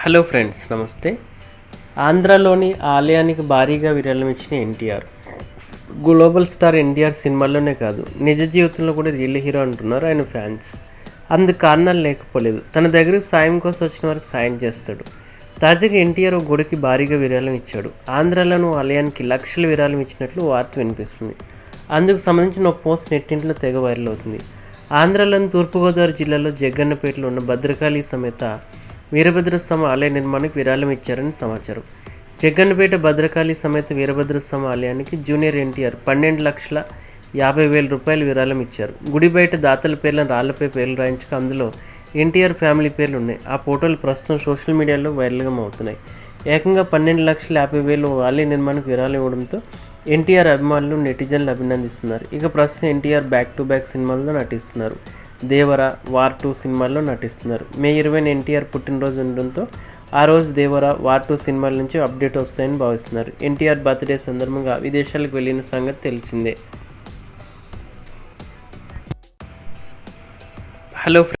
Hello friends నమస్తే. ఆంధ్రాలోని ఆలయానికి భారీగా విరాళం ఇచ్చిన ఎన్టీఆర్. గ్లోబల్ స్టార్ ఎన్టీఆర్ సినిమాల్లోనే కాదు నిజ జీవితంలో కూడా రియల్ హీరో అంటున్నారు ఆయన ఫ్యాన్స్. అందుకు కారణాలు లేకపోలేదు. తన దగ్గరికి సాయం కోసం వచ్చిన వారికి సాయం చేస్తాడు. తాజాగా ఎన్టీఆర్ ఒక గుడికి భారీగా విరాళం ఇచ్చాడు. ఆంధ్రాలోని ఆలయానికి లక్షల విరాళం ఇచ్చినట్లు వార్త వినిపిస్తుంది. అందుకు సంబంధించిన ఒక పోస్ట్ నెట్టింట్లో తెగ వైరల్ అవుతుంది. ఆంధ్రాలోని తూర్పుగోదావరి జిల్లాలో జగ్గన్నపేటలో ఉన్న భద్రకాళి సమేత వీరభద్రస్వామి ఆలయ నిర్మాణానికి విరాళం ఇచ్చారని సమాచారం. జగ్గన్నపేట భద్రకాళి సమేత వీరభద్రస్వామి ఆలయానికి జూనియర్ ఎన్టీఆర్ పన్నెండు లక్షల యాభై వేల రూపాయలు విరాళం ఇచ్చారు. గుడి బయట దాతల పేర్లను రాళ్ళపై పేర్లు రాయించక అందులో ఎన్టీఆర్ ఫ్యామిలీ పేర్లు ఉన్నాయి. ఆ ఫోటోలు ప్రస్తుతం సోషల్ మీడియాలో వైరల్గా అవుతున్నాయి ఏకంగా పన్నెండు లక్షల యాభై వేలు ఆలయ నిర్మాణానికి విరాళం ఇవ్వడంతో ఎన్టీఆర్ అభిమానులు నెటిజన్లు అభినందిస్తున్నారు. ఇక ప్రస్తుతం ఎన్టీఆర్ బ్యాక్ టు బ్యాక్ సినిమాల్లో నటిస్తున్నారు. దేవర వార్ టూ సినిమాల్లో నటిస్తున్నారు. మే ఇరవై ఎన్టీఆర్ పుట్టినరోజు ఉండడంతో ఆ రోజు దేవర వార్ టూ సినిమాల నుంచి అప్డేట్ వస్తాయని భావిస్తున్నారు. ఎన్టీఆర్ బర్త్డే సందర్భంగా విదేశాలకు వెళ్ళిన సంగతి తెలిసిందే. హలో